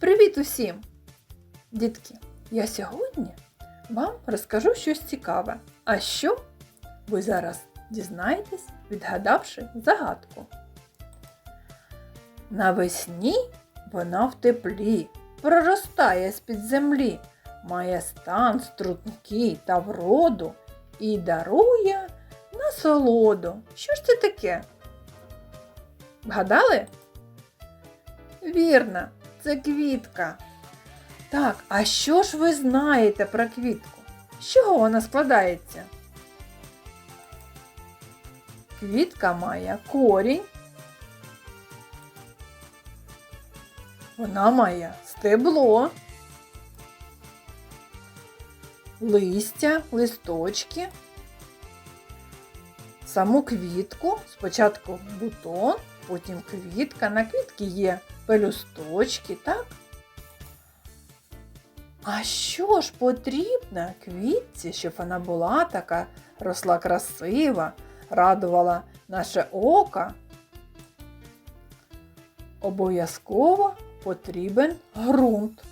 Привіт усім! Дітки, я сьогодні вам розкажу щось цікаве. А що? Ви зараз дізнаєтесь, відгадавши загадку. Навесні вона в теплі, проростає з-під землі, має стан стрункий та вроду і дарує насолоду. Що ж це таке? Вгадали? Вірно, це квітка. Так, а що ж ви знаєте про квітку? З чого вона складається? Квітка має корінь. Вона має стебло, листя, листочки, саму квітку, спочатку бутон, потім квітка. На квітки є пелюсточки, так? А що ж потрібно квітці, щоб вона була така, росла красива, радувала наше око? Обов'язково потрібен ґрунт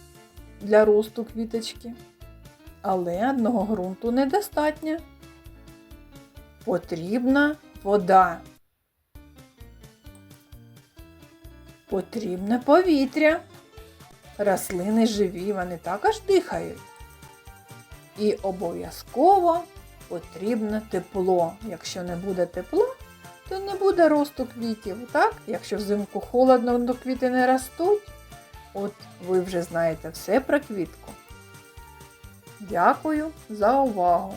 для росту квіточки. Але одного ґрунту недостатньо. Потрібна вода. Потрібне повітря. Рослини живі, вони також дихають. І обов'язково потрібне тепло. Якщо не буде тепла, то не буде росту квітів. Так? Якщо взимку холодно, то квіти не ростуть. От ви вже знаєте все про квітку. Дякую за увагу!